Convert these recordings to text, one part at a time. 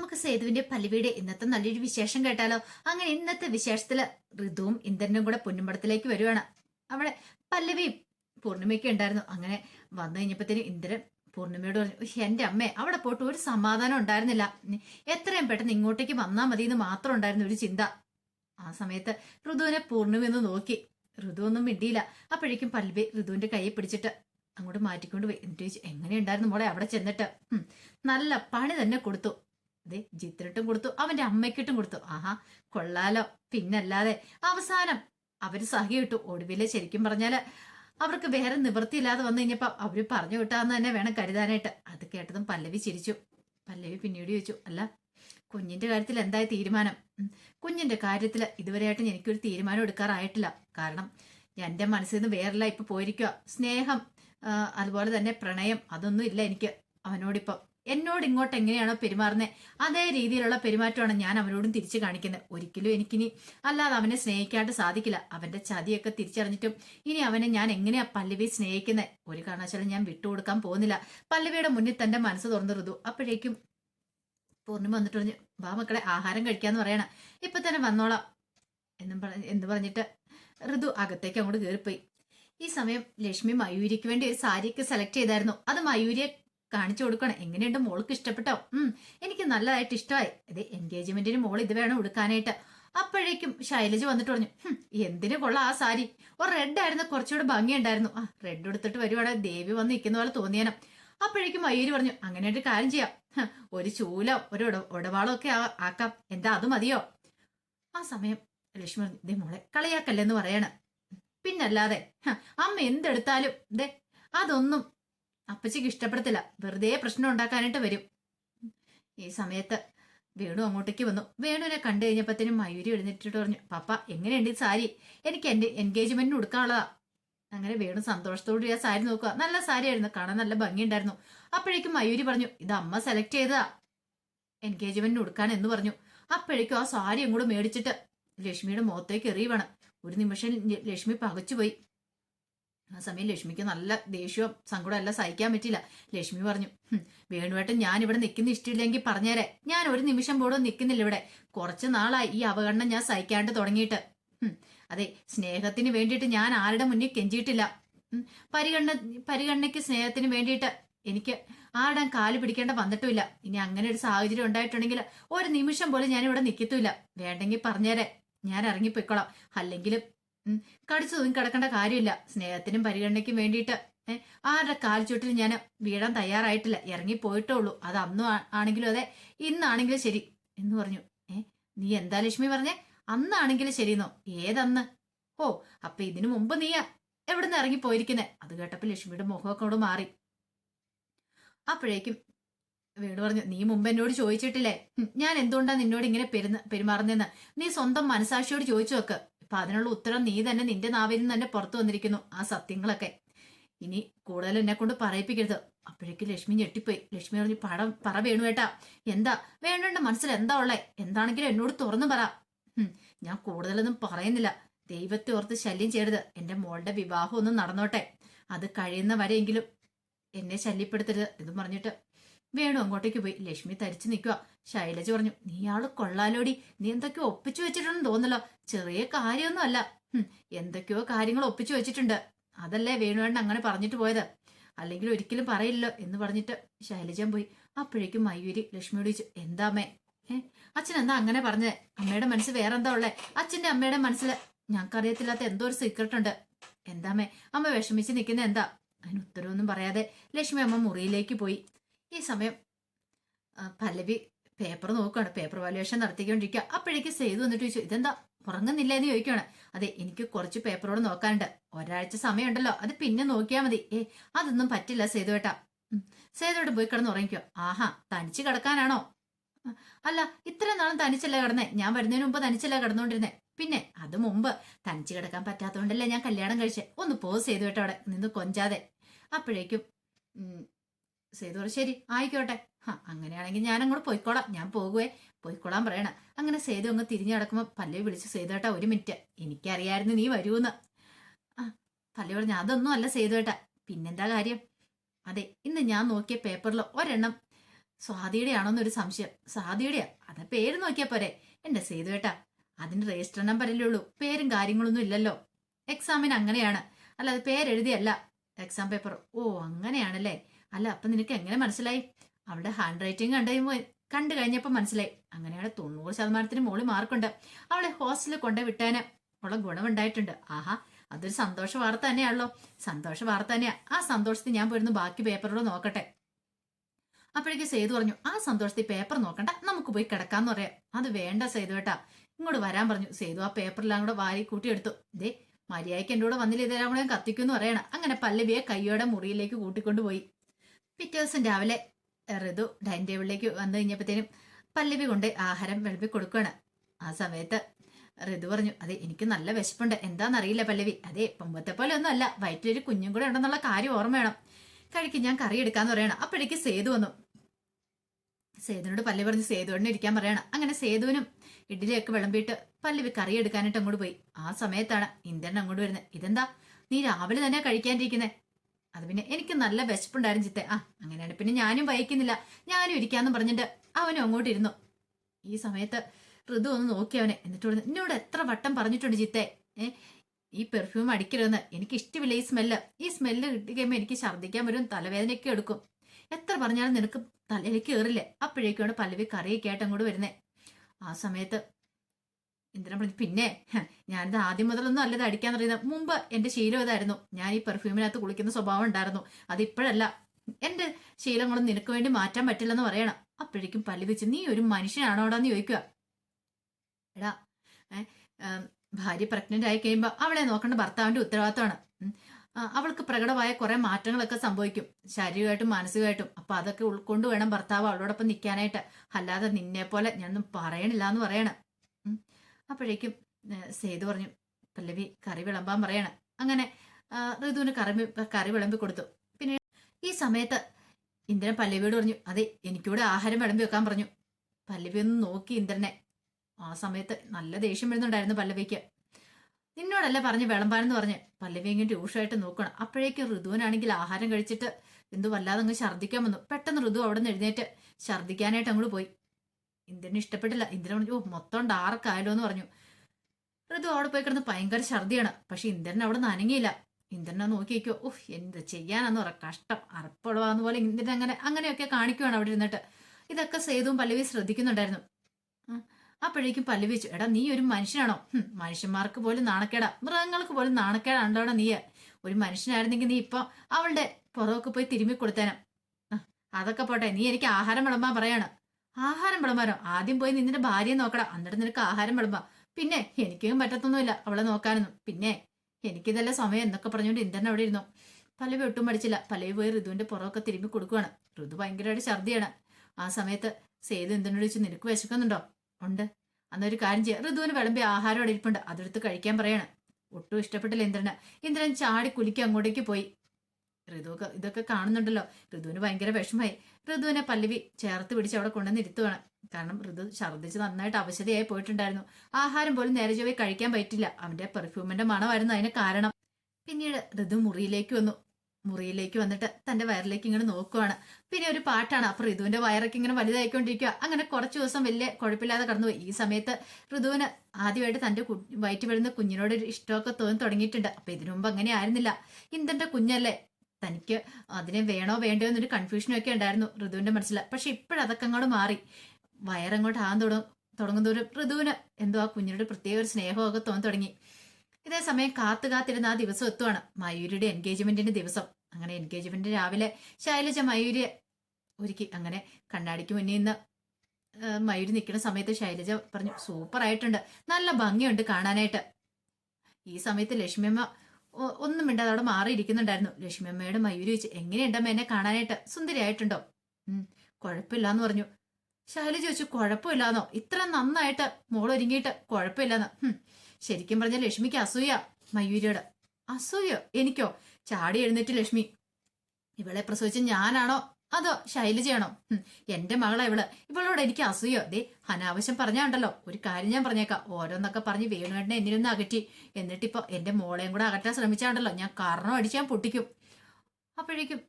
നമുക്ക് സേതുവിന്റെ പല്ലുവീട് ഇന്നത്തെ നല്ലൊരു വിശേഷം കേട്ടാലോ? അങ്ങനെ ഇന്നത്തെ വിശേഷത്തിൽ ഋതുവും ഇന്ദ്രനും കൂടെ പൊന്നുമ്പടത്തിലേക്ക് വരുവാണ്. അവിടെ പല്ലവി പൂർണിമയൊക്കെ ഉണ്ടായിരുന്നു. അങ്ങനെ വന്നു കഴിഞ്ഞപ്പോഴത്തേനും ഇന്ദ്രൻ പൂർണിമയോട് പറഞ്ഞു എന്റെ അമ്മേ അവിടെ പോയിട്ട് ഒരു സമാധാനം ഉണ്ടായിരുന്നില്ല. എത്രയും പെട്ടെന്ന് ഇങ്ങോട്ടേക്ക് വന്നാൽ മതി എന്ന് മാത്രം ഉണ്ടായിരുന്നു ഒരു ചിന്ത. ആ സമയത്ത് ഋതുവിനെ പൂർണിമ നോക്കി. ഋതു ഒന്നും മിണ്ടിയില്ല. അപ്പോഴേക്കും പല്ലവി ഋതുവിന്റെ കൈയെ പിടിച്ചിട്ട് അങ്ങോട്ട് മാറ്റിക്കൊണ്ട് പോയി. എന്നിട്ട് ചോദിച്ചു എങ്ങനെയുണ്ടായിരുന്നു മോളെ അവിടെ ചെന്നിട്ട്? നല്ല പണി തന്നെ കൊടുത്തു. അതെ ജിത്രിട്ടും കൊടുത്തു അവന്റെ അമ്മയ്ക്കിട്ടും കൊടുത്തു. ആഹാ കൊള്ളാലോ. പിന്നല്ലാതെ അവസാനം അവർ സഹിയിട്ടു ഒടുവിൽ ശരിക്കും പറഞ്ഞാൽ അവർക്ക് വേറെ നിവൃത്തിയില്ലാതെ വന്നു കഴിഞ്ഞപ്പോ അവർ പറഞ്ഞു വിട്ടാന്ന് തന്നെ വേണം കരുതാനായിട്ട്. അത് കേട്ടതും പല്ലവി ചിരിച്ചു. പല്ലവി പിന്നീട് ചോദിച്ചു അല്ല കുഞ്ഞിന്റെ കാര്യത്തിൽ എന്തായ തീരുമാനം? കുഞ്ഞിന്റെ കാര്യത്തിൽ ഇതുവരെയായിട്ടും എനിക്കൊരു തീരുമാനം എടുക്കാറായിട്ടില്ല. കാരണം എന്റെ മനസ്സിൽ നിന്ന് വേറെല്ല ഇപ്പൊ പോയിരിക്കുക സ്നേഹം അതുപോലെ തന്നെ പ്രണയം അതൊന്നും ഇല്ല എനിക്ക് അവനോടിപ്പം. എന്നോട് ഇങ്ങോട്ട് എങ്ങനെയാണോ പെരുമാറുന്നത് അതേ രീതിയിലുള്ള പെരുമാറ്റമാണ് ഞാൻ അവനോടും തിരിച്ചു കാണിക്കുന്നത് ഒരിക്കലും എനിക്കിനി അല്ലാതെ അവനെ സ്നേഹിക്കാണ്ട് സാധിക്കില്ല. അവന്റെ ചതിയൊക്കെ തിരിച്ചറിഞ്ഞിട്ടും ഇനി അവനെ ഞാൻ എങ്ങനെയാ പല്ലവി സ്നേഹിക്കുന്നത് ഒരു കാരണവശാലും ഞാൻ വിട്ടുകൊടുക്കാൻ പോകുന്നില്ല. പല്ലവിയുടെ മുന്നിൽ തന്റെ മനസ്സ് തുറന്നു അപ്പോഴേക്കും പൂർണിമ വന്നിട്ട് പറഞ്ഞു വാ മക്കളെ ആഹാരം കഴിക്കാന്ന് പറയണ. ഇപ്പൊ തന്നെ വന്നോളാം. എന്നും പറഞ്ഞ് എന്ന് പറഞ്ഞിട്ട് ഋതു അകത്തേക്ക് അങ്ങോട്ട് കയറിപ്പോയി ഈ സമയം ലക്ഷ്മി മയൂരിക്ക് വേണ്ടി ഒരു സാരിയൊക്കെ സെലക്ട് ചെയ്തായിരുന്നു. അത് മയൂരിയെ കാണിച്ചു കൊടുക്കണം. എങ്ങനെയുണ്ട് മോൾക്ക് ഇഷ്ടപ്പെട്ടോ? ഉം എനിക്ക് നല്ലതായിട്ട് ഇഷ്ടമായി. ഇത് എൻഗേജ്മെന്റിന് മോൾ ഇത് വേണം ഉടുക്കാനായിട്ട്. അപ്പോഴേക്കും ശൈലജ വന്നിട്ട് പറഞ്ഞു "ഹും, എന്തിനു കൊള്ളാം ആ സാരി. ഒരു റെഡ് ആയിരുന്നു കുറച്ചുകൂടെ ഭംഗിയുണ്ടായിരുന്നു. ആ റെഡ് എടുത്തിട്ട് വരുവാണെങ്കിൽ ദേവി വന്ന് നിൽക്കുന്ന പോലെ തോന്നിയാനും. അപ്പോഴേക്കും മയൂര് പറഞ്ഞു അങ്ങനെ ഒരു കാര്യം ചെയ്യാം. ഒരു ചൂലോ ഒരു ഉട ഉടവാളോ ഒക്കെ ആക്കാം. എന്താ അത് മതിയോ? ആ സമയം ലക്ഷ്മി പറഞ്ഞു ദേ മോളെ കളിയാക്കല്ലെന്ന് പറയാണ്. പിന്നല്ലാതെ അമ്മ എന്തെടുത്താലും ദേ അതൊന്നും അപ്പച്ചിക്ക് ഇഷ്ടപ്പെടത്തില്ല. വെറുതെ പ്രശ്നം ഉണ്ടാക്കാനായിട്ട് വരും. ഈ സമയത്ത് വേണു അങ്ങോട്ടേക്ക് വന്നു. വേണുവിനെ കണ്ടു കഴിഞ്ഞപ്പത്തേനും മയൂരി എഴുന്നേറ്റിട്ട് പറഞ്ഞു പാപ്പ എങ്ങനെയുണ്ട് ഈ സാരി? എനിക്ക് എന്റെ എൻഗേജ്മെന്റിന് ഉടുക്കാനുള്ളതാ. അങ്ങനെ വേണു സന്തോഷത്തോടെ ആ സാരി നോക്കുക. നല്ല സാരി ആയിരുന്നു കാണാൻ നല്ല ഭംഗിയുണ്ടായിരുന്നു. അപ്പോഴേക്കും മയൂരി പറഞ്ഞു ഇത് അമ്മ സെലക്ട് ചെയ്തതാ. എൻഗേജ്മെന്റിന് ഉടുക്കാൻ എന്ന് പറഞ്ഞു. അപ്പോഴേക്കും ആ സാരി അങ്ങോട്ട് മേടിച്ചിട്ട് ലക്ഷ്മിയുടെ മുഖത്തേക്ക് എറിയുവാണ്. ഒരു നിമിഷം ലക്ഷ്മി പകച്ചുപോയി. ആ സമയം ലക്ഷ്മിക്ക് നല്ല ദേഷ്യവും സങ്കടവും എല്ലാം സഹിക്കാൻ പറ്റില്ല ലക്ഷ്മി പറഞ്ഞു "ഹും, വേണുവേട്ടൻ ഞാൻ ഇവിടെ നിൽക്കുന്ന ഇഷ്ടമില്ലെങ്കിൽ പറഞ്ഞേരെ. ഞാൻ ഒരു നിമിഷം പോലും നിൽക്കുന്നില്ല ഇവിടെ. കുറച്ച് നാളായി ഈ അവഗണന ഞാൻ സഹിക്കാണ്ട് തുടങ്ങിയിട്ട്. അതെ സ്നേഹത്തിന് വേണ്ടിയിട്ട് ഞാൻ ആരുടെ മുന്നിൽ കെഞ്ചിയിട്ടില്ല. പരിഗണന പരിഗണനയ്ക്ക് സ്നേഹത്തിന് വേണ്ടിയിട്ട് എനിക്ക് ആരുടെ കാൽ പിടിക്കേണ്ട വന്നിട്ടുമില്ല. ഇനി അങ്ങനെ ഒരു സാഹചര്യം ഉണ്ടായിട്ടുണ്ടെങ്കിൽ ഒരു നിമിഷം പോലും ഞാൻ ഇവിടെ നിൽക്കത്തുമില്ല. വേണ്ടെങ്കിൽ പറഞ്ഞേരെ. ഞാൻ ഇറങ്ങിപ്പോയിക്കോളാം. അല്ലെങ്കിലും കടിച്ചു തൂങ്ങി കിടക്കേണ്ട കാര്യമില്ല. സ്നേഹത്തിനും പരിഗണനയ്ക്കും വേണ്ടിയിട്ട്. ആരുടെ കാൽ ചുട്ടിൽ ഞാൻ വീഴാൻ തയ്യാറായിട്ടില്ല. ഇറങ്ങി പോയിട്ടേ ഉള്ളൂ. അത് അന്നും ആണെങ്കിലും അതെ. ഇന്നാണെങ്കിലും ശരി എന്ന് പറഞ്ഞു. ഏ നീ എന്താ ലക്ഷ്മി പറഞ്ഞേ? അന്നാണെങ്കിലും ശരിയെന്നോ? ഏതന്ന്? ഓ അപ്പൊ ഇതിനു മുമ്പ് നീയാ എവിടുന്ന് ഇറങ്ങി പോയിരിക്കുന്നേ? അത് കേട്ടപ്പോ ലക്ഷ്മിയുടെ മുഖമൊക്കെ അവിടെ മാറി. അപ്പോഴേക്കും വീട് പറഞ്ഞു നീ മുമ്പ് എന്നോട് ചോദിച്ചിട്ടില്ലേ? ഞാൻ എന്തുകൊണ്ടാ നിന്നോട് ഇങ്ങനെ പെരുന്ന പെരുമാറുന്നതെന്ന് നീ സ്വന്തം മനസാക്ഷിയോട് ചോദിച്ചു നോക്ക്. ഇപ്പൊ അതിനുള്ള ഉത്തരം നീ തന്നെ നിന്റെ നാവിൽ നിന്ന് തന്നെ പുറത്തു വന്നിരിക്കുന്നു ആ സത്യങ്ങളൊക്കെ. ഇനി കൂടുതൽ എന്നെ കൊണ്ട് പറയിപ്പിക്കരുത്. അപ്പോഴേക്ക് ലക്ഷ്മി ഞെട്ടിപ്പോയി. ലക്ഷ്മി പറഞ്ഞു പടം പറ വേണു ഏട്ടാ. എന്താ? വേണ്ടേണ്ട മനസ്സിൽ എന്താ ഉള്ളേ? എന്താണെങ്കിലും എന്നോട് തുറന്നു പറ. ഞാൻ കൂടുതലൊന്നും പറയുന്നില്ല. ദൈവത്തെ ഓർത്ത് ശല്യം ചെയ്യരുത്. എന്റെ മോളുടെ വിവാഹം ഒന്നും നടന്നോട്ടെ. അത് കഴിയുന്ന വരെയെങ്കിലും എന്നെ ശല്യപ്പെടുത്തരുത് എന്ന് പറഞ്ഞിട്ട് വേണു അങ്ങോട്ടേക്ക് പോയി. ലക്ഷ്മി തരിച്ചു നിൽക്കുക ശൈലജ പറഞ്ഞു നീ ആൾ കൊള്ളാലോടി. നീ എന്തൊക്കെയോ ഒപ്പിച്ചു വെച്ചിട്ടുണ്ടെന്ന് തോന്നല്ലോ ചെറിയ കാര്യമൊന്നും അല്ല എന്തൊക്കെയോ കാര്യങ്ങൾ ഒപ്പിച്ചു വെച്ചിട്ടുണ്ട്. അതല്ലേ വേണുവേണ്ട അങ്ങനെ പറഞ്ഞിട്ട് പോയത്? അല്ലെങ്കിൽ ഒരിക്കലും പറയില്ലല്ലോ എന്ന് പറഞ്ഞിട്ട് ശൈലജൻ പോയി. അപ്പോഴേക്കും മയൂരി ലക്ഷ്മിയോട് ചോദിച്ചു എന്താ അമ്മേ? ഏ അച്ഛൻ എന്താ അങ്ങനെ പറഞ്ഞത് അമ്മയുടെ മനസ്സ് വേറെ എന്താ ഉള്ളേ? അച്ഛന്റെ അമ്മയുടെ മനസ്സിൽ ഞങ്ങൾക്കറിയത്തില്ലാത്ത എന്തോ ഒരു സീക്രട്ട് ഉണ്ട്. എന്താമേ അമ്മ? വിഷമിച്ച് നിൽക്കുന്ന എന്താ? അതിന് ഉത്തരവൊന്നും പറയാതെ ലക്ഷ്മി അമ്മ മുറിയിലേക്ക് പോയി. ഈ സമയം പല്ലവി പേപ്പർ നോക്കുകയാണ് പേപ്പർ വാല്യുവേഷൻ നടത്തിക്കൊണ്ടിരിക്കുക അപ്പോഴേക്ക് സേതു വന്നിട്ട് ചോദിച്ചു ഇതെന്താ? ഉറങ്ങുന്നില്ല? എന്ന് ചോദിക്കുകയാണ് അതെ എനിക്ക് കുറച്ച് പേപ്പറോട് നോക്കാനുണ്ട്. ഒരാഴ്ച സമയമുണ്ടല്ലോ. അത് പിന്നെ നോക്കിയാൽ മതി. ഏ അതൊന്നും പറ്റില്ല സേതു ഏട്ടാ. ഉം, സേതുവേട്ടൻ പോയി കിടന്ന് ഉറങ്ങിക്കോ. ആഹാ തനിച്ച് കിടക്കാനാണോ? അല്ല ഇത്ര നാളും തനിച്ചല്ല കിടന്നേ? ഞാൻ വരുന്നതിന് മുമ്പ് തനിച്ചല്ല കിടന്നുകൊണ്ടിരുന്നേ പിന്നെ അത് മുമ്പ്. തനിച്ച് കിടക്കാൻ പറ്റാത്തതുകൊണ്ടല്ലേ ഞാൻ കല്യാണം കഴിച്ചേ. ഒന്ന് പോസ് സേതു കേട്ടോ അവിടെ. നിന്ന് കൊഞ്ചാതെ. അപ്പോഴേക്കും സേതു ശരി ആയിക്കോട്ടെ. ഹാ അങ്ങനെയാണെങ്കിൽ ഞാൻ അങ്ങോട്ട് പോയിക്കോളാം. ഞാൻ പോകുവേ. പോയിക്കോളാൻ പറയണ. അങ്ങനെ സേതു അങ്ങ് തിരിഞ്ഞു കിടക്കുമ്പോൾ പല്ലവി വിളിച്ച് സേതുവേട്ടാ ഒരു മിനിറ്റ്. എനിക്കറിയായിരുന്നു നീ വരൂന്ന്. ആ പല്ലവി പറഞ്ഞു അതൊന്നും അല്ല സേതുവേട്ടാ പിന്നെന്താ കാര്യം? അതെ ഇന്ന് ഞാൻ നോക്കിയ പേപ്പറിൽ ഒരെണ്ണം സ്വാതിയുടെ ആണോന്നൊരു സംശയം. സ്വാതിയുടെയാ? അത് പേര് നോക്കിയാ പോരെ. എന്റെ സേതുവേട്ടാ അതിന് രജിസ്റ്റർ നമ്പറല്ലേ ഉള്ളൂ. പേരും കാര്യങ്ങളൊന്നും ഇല്ലല്ലോ. എക്സാമിന് അങ്ങനെയാണ്. അല്ലാതെ പേരെഴുതിയല്ല. എക്സാം പേപ്പർ ഓ അങ്ങനെയാണല്ലേ. അല്ല അപ്പൊ നിനക്ക് എങ്ങനെ മനസ്സിലായി? അവളുടെ ഹാൻഡ് റൈറ്റിംഗ് കണ്ടു കണ്ടു കഴിഞ്ഞപ്പോൾ മനസ്സിലായി. അങ്ങനെയാണ് തൊണ്ണൂറ് ശതമാനത്തിന് മോളി മാർക്കുണ്ട് അവളെ ഹോസ്റ്റലിൽ കൊണ്ടു വിട്ടാന്. ഉള്ള ഗുണമുണ്ടായിട്ടുണ്ട്. ആഹാ അതൊരു സന്തോഷ വാർത്ത തന്നെയാണല്ലോ. സന്തോഷ വാർത്ത തന്നെയാ. ആ സന്തോഷത്തിൽ ഞാൻ പോയിരുന്നു ബാക്കി പേപ്പറുകൾ നോക്കട്ടെ. അപ്പോഴേക്ക് സേതു പറഞ്ഞു ആ സന്തോഷത്തിൽ പേപ്പർ നോക്കണ്ട. നമുക്ക് പോയി കിടക്കാന്ന് പറയാം. അത് വേണ്ട സേതു ഏട്ടാ. ഇങ്ങോട്ട് വരാൻ പറഞ്ഞു. സേതു ആ പേപ്പറെല്ലാം കൂടെ വാരി കൂട്ടിയെടുത്തു. ദേ മര്യാദയ്ക്ക് എന്റെ കൂടെ വന്നില്ല? ഇതെല്ലാം കൂടെ കത്തിക്കുമെന്ന് പറയണം. അങ്ങനെ പല്ലവിയെ കയ്യോടെ മുറിയിലേക്ക് കൂട്ടിക്കൊണ്ടുപോയി. പിറ്റേ ദിവസം രാവിലെ ഋതു ഡൈനിങ് ടേബിളിലേക്ക് വന്നു കഴിഞ്ഞപ്പോഴത്തേനും പല്ലവി കൊണ്ട് ആഹാരം വിളമ്പി കൊടുക്കുകയാണ്. ആ സമയത്ത് ഋതു പറഞ്ഞു അതെ എനിക്ക് നല്ല വിശപ്പുണ്ട്. എന്താണെന്നറിയില്ല പല്ലവി. അതെ മുമ്പത്തെ പോലെ ഒന്നും അല്ല വയറ്റിലൊരു കുഞ്ഞും കൂടെ ഉണ്ടെന്നുള്ള കാര്യം ഓർമ്മ വേണം. കഴിക്കും ഞാൻ കറി എടുക്കാന്ന് പറയണം. അപ്പോഴേക്ക് സേതു വന്നു. സേതുവിനോട് പല്ലവി പറഞ്ഞു സേതുവിനെ ഇരിക്കാൻ പറയണം. അങ്ങനെ സേതുവിനും ഇഡ്ഡലിയൊക്കെ വിളമ്പിയിട്ട് പല്ലവി കറി എടുക്കാനായിട്ട് അങ്ങോട്ട് പോയി. ആ സമയത്താണ് ഇന്ദ്രൻ അങ്ങോട്ട് വരുന്നത്. ഇതെന്താ? നീ രാവിലെ തന്നെ കഴിക്കാണ്ടിരിക്കുന്നേ അത് പിന്നെ എനിക്ക് നല്ല വിശപ്പുണ്ടായിരുന്നു ചിത്തെ. ആ അങ്ങനെയാണ്. പിന്നെ ഞാനും വഹിക്കുന്നില്ല ഞാനും ഇരിക്കാന്ന് പറഞ്ഞിട്ട് അവനും അങ്ങോട്ട് ഇരുന്നു. ഈ സമയത്ത് ഋതു ഒന്ന് നോക്കി അവനെ. എന്നിട്ട് എന്നോട് എത്ര വട്ടം പറഞ്ഞിട്ടുണ്ട് ചിത്തെ? ഈ പെർഫ്യൂം അടിക്കരുതെന്ന്. എനിക്ക് ഇഷ്ടമില്ല ഈ സ്മെല്ല് ഈ സ്മെല്ല് കിട്ടി കഴിയുമ്പോൾ എനിക്ക് ഛർദ്ദിക്കാൻ വരും തലവേദനയൊക്കെ എടുക്കും. എത്ര പറഞ്ഞാലും നിനക്ക് തലയിലേക്ക് കയറില്ലേ അപ്പോഴേക്കാണ് പല്ലവി കറിയൊക്കെ ആയിട്ട് അങ്ങോട്ട് വരുന്നേ. ആ സമയത്ത് ഇന്ദ്രൻ പറഞ്ഞു പിന്നെ ഞാനിത് ആദ്യം മുതലൊന്നും അല്ലത് അടിക്കാൻ അറിയുന്നത് മുമ്പ് എന്റെ ശീലം ഇതായിരുന്നു. ഞാൻ ഈ പെർഫ്യൂമിനകത്ത് കുളിക്കുന്ന സ്വഭാവം ഉണ്ടായിരുന്നു. അതിപ്പോഴല്ല. എന്റെ ശീലങ്ങളും നിനക്ക് വേണ്ടി മാറ്റാൻ പറ്റില്ലെന്ന് പറയണം. അപ്പോഴേക്കും പല്ലി വെച്ച് നീ ഒരു മനുഷ്യനാണോടാന്ന് ചോദിക്കുക. എടാ ഭാര്യ പ്രഗ്നന്റ് ആയി കഴിയുമ്പോൾ അവളെ നോക്കേണ്ട ഭർത്താവിന്റെ ഉത്തരവാദിത്തമാണ് അവൾക്ക് പ്രകടമായ കുറെ മാറ്റങ്ങളൊക്കെ സംഭവിക്കും. ശാരീരികമായിട്ടും മാനസികമായിട്ടും. അപ്പൊ അതൊക്കെ ഉൾക്കൊണ്ട് വേണം ഭർത്താവ് അവളോടൊപ്പം നിൽക്കാനായിട്ട്. അല്ലാതെ നിന്നെ പോലെ ഞാനൊന്നും പറയണില്ല എന്ന് പറയണം. അപ്പോഴേക്കും സേതു പറഞ്ഞു പല്ലവി കറി വിളമ്പാൻ പറയണം. അങ്ങനെ ഋതുവിന് കറി കറി വിളമ്പി കൊടുത്തു. പിന്നെ ഈ സമയത്ത് ഇന്ദ്രൻ പല്ലവിയോട് പറഞ്ഞു അതെ എനിക്കൂടെ ആഹാരം വിളമ്പി വെക്കാൻ പറഞ്ഞു. പല്ലവി ഒന്ന് നോക്കി ഇന്ദ്രനെ. ആ സമയത്ത് നല്ല ദേഷ്യം വരുന്നുണ്ടായിരുന്നു പല്ലവിക്ക്. നിന്നോടല്ല പറഞ്ഞ് വിളമ്പാനെന്ന് പറഞ്ഞ് പല്ലവി ഇങ്ങനെ രൂക്ഷമായിട്ട് നോക്കണം. അപ്പോഴേക്കും ഋതുവിനാണെങ്കിൽ ആഹാരം കഴിച്ചിട്ട് എന്തോ വല്ലാതെ അങ്ങ് ഛർദ്ദിക്കാൻ വന്നു. പെട്ടെന്ന് ഋതു അവിടെ നിന്ന് എഴുന്നേറ്റ് ഛർദ്ദിക്കാനായിട്ട് അങ്ങോട്ട് പോയി. ഇന്ദ്രന് ഇഷ്ടപ്പെട്ടില്ല. ഇന്ദ്രൻ പറഞ്ഞു ഓ മൊത്തം ഡാർക്കായല്ലോ എന്ന് പറഞ്ഞു. ഋതു അവിടെ പോയി കിടന്ന് ഭയങ്കര ഛർദിയാണ്. പക്ഷെ ഇന്ദ്രൻ അവിടെ നിന്ന് അനങ്ങിയില്ല. ഇന്ദ്രനെ നോക്കി വയ്ക്കോ ഓഹ് എന്ത് ചെയ്യാനാന്ന് പറ കഷ്ടം. അറപ്പുളവാന്ന് പോലെ ഇന്ദ്രൻ അങ്ങനെ അങ്ങനെയൊക്കെ കാണിക്കുവാണ് അവിടെ ഇരുന്നിട്ട്. ഇതൊക്കെ സേതുവും പല്ലവി ശ്രദ്ധിക്കുന്നുണ്ടായിരുന്നു. അപ്പോഴേക്കും പല്ലവിച്ചു എടാ നീ ഒരു മനുഷ്യനാണോ? മനുഷ്യന്മാർക്ക് പോലും നാണക്കേടാ. മൃഗങ്ങൾക്ക് പോലും നാണക്കേടാണ്ടോടാ നീ ഒരു മനുഷ്യനായിരുന്നെങ്കിൽ നീ ഇപ്പൊ അവളുടെ പുറമൊക്കെ പോയി തിരുമ്മി കൊടുത്തേനാ അതൊക്കെ പോട്ടെ നീ എനിക്ക് ആഹാരം വിളമ്പാൻ പറയാണ്. ആഹാരം വിളമ്പാനോ? ആദ്യം പോയി നിന്റെ ഭാര്യയെ നോക്കടാ. എന്നിട്ട് നിനക്ക് ആഹാരം വിളമ്പാം. പിന്നെ എനിക്കും പറ്റത്തൊന്നുമില്ല അവളെ നോക്കാനൊന്നും. പിന്നെ എനിക്കിതല്ല സമയം എന്നൊക്കെ പറഞ്ഞുകൊണ്ട് ഇന്ദ്രൻ അവിടെ ഇരുന്നു. പല്ലവി ഒട്ടും പഠിച്ചില്ല. പല്ലവി പോയി ഋതുവിന്റെ പുറമൊക്കെ തിരുമ്പി കൊടുക്കുവാണ്. ഋതു ഭയങ്കരമായിട്ട് ഛർദിയാണ്. ആ സമയത്ത് സേതു എന്തിനോട് ചോദിച്ചു നിനക്ക് വിശക്കുന്നുണ്ടോ? ഉണ്ട്. അന്നൊരു കാര്യം ചെയ്യാം. ഋതുവിന് വിളമ്പി ആഹാരം അവിടെ ഇരിപ്പുണ്ട്. അതെടുത്ത് കഴിക്കാൻ പറയാണ്. ഒട്ടും ഇഷ്ടപ്പെട്ടില്ല ഇന്ദ്രന്. ഇന്ദ്രൻ ചാടി കുലിക്ക് അങ്ങോട്ടേക്ക് പോയി. ഋതു ഇതൊക്കെ കാണുന്നുണ്ടല്ലോ. ഋതുവിന് ഭയങ്കര വിഷമായി ഋതുവിനെ പല്ലവി ചേർത്ത് പിടിച്ച് അവിടെ കൊണ്ടുവന്ന് ഇരുത്തുവാണ്. കാരണം ഋതു ഛർദ്ദിച്ച് നന്നായിട്ട് അവശതയായി പോയിട്ടുണ്ടായിരുന്നു. ആഹാരം പോലും നേരെ ചൊവ്വേ കഴിക്കാൻ പറ്റില്ല. അവന്റെ പെർഫ്യൂമിന്റെ മണമായിരുന്നു അതിന് കാരണം. പിന്നീട് ഋതു മുറിയിലേക്ക് വന്നു. മുറിയിലേക്ക് വന്നിട്ട് തന്റെ വയറിലേക്ക് ഇങ്ങനെ നോക്കുവാണ്. പിന്നെ ഒരു പാട്ടാണ്. അപ്പൊ ഋതുവിന്റെ വയറൊക്കെ ഇങ്ങനെ വലുതായിക്കൊണ്ടിരിക്കുക അങ്ങനെ കുറച്ച് ദിവസം വലിയ കുഴപ്പമില്ലാതെ കടന്നുപോയി. ഈ സമയത്ത് ഋതുവിന് ആദ്യമായിട്ട് തന്റെ വയറ്റിൽ വരുന്ന കുഞ്ഞിനോട് ഒരു ഇഷ്ടമൊക്കെ തോന്നി തുടങ്ങിയിട്ടുണ്ട്. അപ്പൊ ഇതിനു മുമ്പ് അങ്ങനെ ആയിരുന്നില്ല. ഇന്ദന്റെ കുഞ്ഞല്ലേ? തനിക്ക് അതിനെ വേണോ വേണ്ടയോ എന്നൊരു കൺഫ്യൂഷനും ഒക്കെ ഉണ്ടായിരുന്നു ഋതുവിന്റെ മനസ്സിൽ. പക്ഷെ ഇപ്പോഴതൊക്കെ അങ്ങോട്ട് മാറി. വയറങ്ങോട്ട് ആകാൻ തുടങ്ങും തുടങ്ങുന്നതോറും ഋതുവിന് എന്തോ ആ കുഞ്ഞിനോട് പ്രത്യേക ഒരു സ്നേഹമൊക്കെ തോന്നി തുടങ്ങി. ഇതേ സമയം കാത്തു കാത്തിരുന്ന ആ ദിവസം എത്തുവാണ് മയൂരിയുടെ എൻഗേജ്മെന്റിന്റെ ദിവസം. അങ്ങനെ എൻഗേജ്മെന്റ് രാവിലെ ശൈലജ മയൂരിയെ ഒരുക്കി. അങ്ങനെ കണ്ണാടിക്ക് മുന്നിൽ നിന്ന് മയൂരി നിൽക്കുന്ന സമയത്ത് ശൈലജ പറഞ്ഞു സൂപ്പർ ആയിട്ടുണ്ട് നല്ല ഭംഗിയുണ്ട് കാണാനായിട്ട്. ഈ സമയത്ത് ലക്ഷ്മിയമ്മ ഒന്നും മിണ്ടാതെ അവിടെ മാറിയിരിക്കുന്നുണ്ടായിരുന്നു. ലക്ഷ്മിയമ്മയുടെ മയൂരി വെച്ച് എങ്ങനെയുണ്ടമ്മ എന്നെ കാണാനായിട്ട്? സുന്ദരിയായിട്ടുണ്ടോ? ഉം കുഴപ്പമില്ലാന്ന് പറഞ്ഞു. ശൈലജ ചോദിച്ചു കുഴപ്പമില്ലാന്നോ? ഇത്ര നന്നായിട്ട് മോൾ ഒരുങ്ങിയിട്ട് കുഴപ്പമില്ലാന്ന്. ശരിക്കും പറഞ്ഞ ലക്ഷ്മിക്ക് അസൂയ മയൂരിയോട്. അസൂയോ? എനിക്കോ? ചാടി എഴുന്നേറ്റ് ലക്ഷ്മി. ഇവളെ പ്രസവിച്ച ഞാനാണോ അതോ ശൈലജയാണോ എന്റെ മകളെ ഇവൾ. ഇവളോട് എനിക്ക് അസൂയോ. ദേ അനാവശ്യം പറഞ്ഞാണ്ടല്ലോ ഒരു കാര്യം ഞാൻ പറഞ്ഞേക്കാം. ഓരോന്നൊക്കെ പറഞ്ഞ് വേണുവേണ്ട എന്നിലൊന്ന് അകറ്റി. എന്നിട്ടിപ്പോ എന്റെ മോളെയും കൂടെ അകറ്റാൻ ശ്രമിച്ചാണ്ടല്ലോ. ഞാൻ കർണം അടിച്ച് പൊട്ടിക്കും. അപ്പോഴേക്കും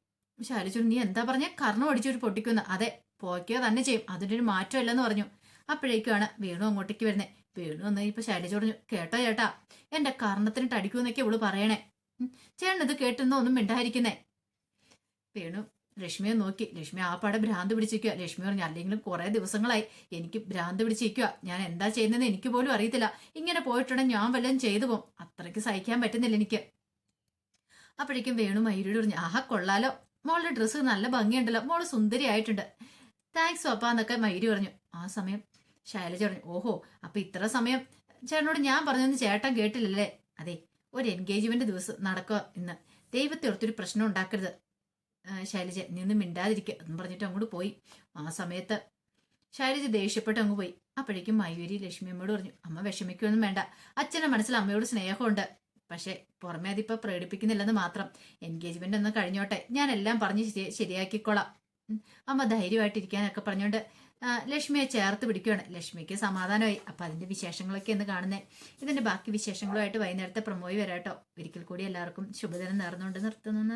ശൈലജ നീ എന്താ പറഞ്ഞ? കർണം അടിച്ചൊരു പൊട്ടിക്കുന്ന. അതെ പോയ്ക്കുക തന്നെ ചെയ്യും. അതിനൊരു മാറ്റമില്ലെന്ന് പറഞ്ഞു. അപ്പോഴേക്കുമാണ് വേണു അങ്ങോട്ടേക്ക് വരുന്നത് വേണു വന്ന് ഇപ്പൊ ശൈലജ പറഞ്ഞു കേട്ടോ ചേട്ടാ എന്റെ കർണത്തിനിട്ട് അടിക്കുമെന്നൊക്കെ ഇവൾ പറയണേ. ചേട്ടൻ ഇത് കേട്ടെന്നോ ഒന്നും മിണ്ടായിരിക്കുന്നേ വേണു ലക്ഷ്മിയെ നോക്കി. ലക്ഷ്മി ആ പാടെ ഭ്രാന്ത് പിടിച്ചിരിക്കുക ലക്ഷ്മി പറഞ്ഞു അല്ലെങ്കിലും കുറെ ദിവസങ്ങളായി എനിക്ക് ഭ്രാന്ത് പിടിച്ചിരിക്കുക ഞാൻ എന്താ ചെയ്യുന്നതെന്ന് എനിക്ക് പോലും അറിയത്തില്ല. ഇങ്ങനെ പോയിട്ടുണ്ടെങ്കിൽ ഞാൻ വല്ലതും ചെയ്തു പോകും. അത്രയ്ക്ക് സഹിക്കാൻ പറ്റുന്നില്ല എനിക്ക്. അപ്പോഴേക്കും വേണു മയൂരിയോട് പറഞ്ഞു ആഹാ കൊള്ളാലോ. മോളുടെ ഡ്രസ്സ് നല്ല ഭംഗിയുണ്ടല്ലോ. മോൾ സുന്ദരിയായിട്ടുണ്ട്. താങ്ക്സ് പപ്പ എന്നൊക്കെ മയൂരി പറഞ്ഞു. ആ സമയം ശൈലജ പറഞ്ഞു ഓഹോ അപ്പൊ ഇത്ര സമയം ചേട്ടനോട് ഞാൻ പറഞ്ഞൊന്നും ചേട്ടൻ കേട്ടില്ലല്ലേ? അതെ ഒരു എൻഗേജ്മെന്റ് ദിവസം നടക്കുക ഇന്ന്. ദൈവത്തെ ഓർത്തൊരു പ്രശ്നം ഉണ്ടാക്കരുത്. ശൈലജ നിന്ന് മിണ്ടാതിരിക്കുക എന്ന് പറഞ്ഞിട്ട് അങ്ങോട്ട് പോയി. ആ സമയത്ത് ശൈലജ ദേഷ്യപ്പെട്ട് അങ്ങ് പോയി. അപ്പോഴേക്കും മയൂരി ലക്ഷ്മി അമ്മയോട് പറഞ്ഞു അമ്മ വിഷമിക്കൊന്നും വേണ്ട. അച്ഛന്റെ മനസ്സിൽ അമ്മയോട് സ്നേഹമുണ്ട്. പക്ഷേ പുറമെ അതിപ്പോൾ പ്രകടിപ്പിക്കുന്നില്ലെന്ന് മാത്രം. എൻഗേജ്മെന്റ് ഒന്ന് കഴിഞ്ഞോട്ടെ. ഞാൻ എല്ലാം പറഞ്ഞ് ശരി- ശരിയാക്കിക്കോളാം. അമ്മ ധൈര്യമായിട്ടിരിക്കാനൊക്കെ പറഞ്ഞുകൊണ്ട് ലക്ഷ്മിയെ ചേർത്ത് പിടിക്കുകയാണ് ലക്ഷ്മിക്ക് സമാധാനമായി. അപ്പം അതിന്റെ വിശേഷങ്ങളൊക്കെ എന്ന് കാണുന്നേ. ഇതിന്റെ ബാക്കി വിശേഷങ്ങളുമായിട്ട് വൈകുന്നേരത്തെ പ്രമോയി വരാട്ടോ. ഒരിക്കൽ കൂടി എല്ലാവർക്കും ശുഭദിനം നേർന്നുകൊണ്ട് നിർത്തുന്നു.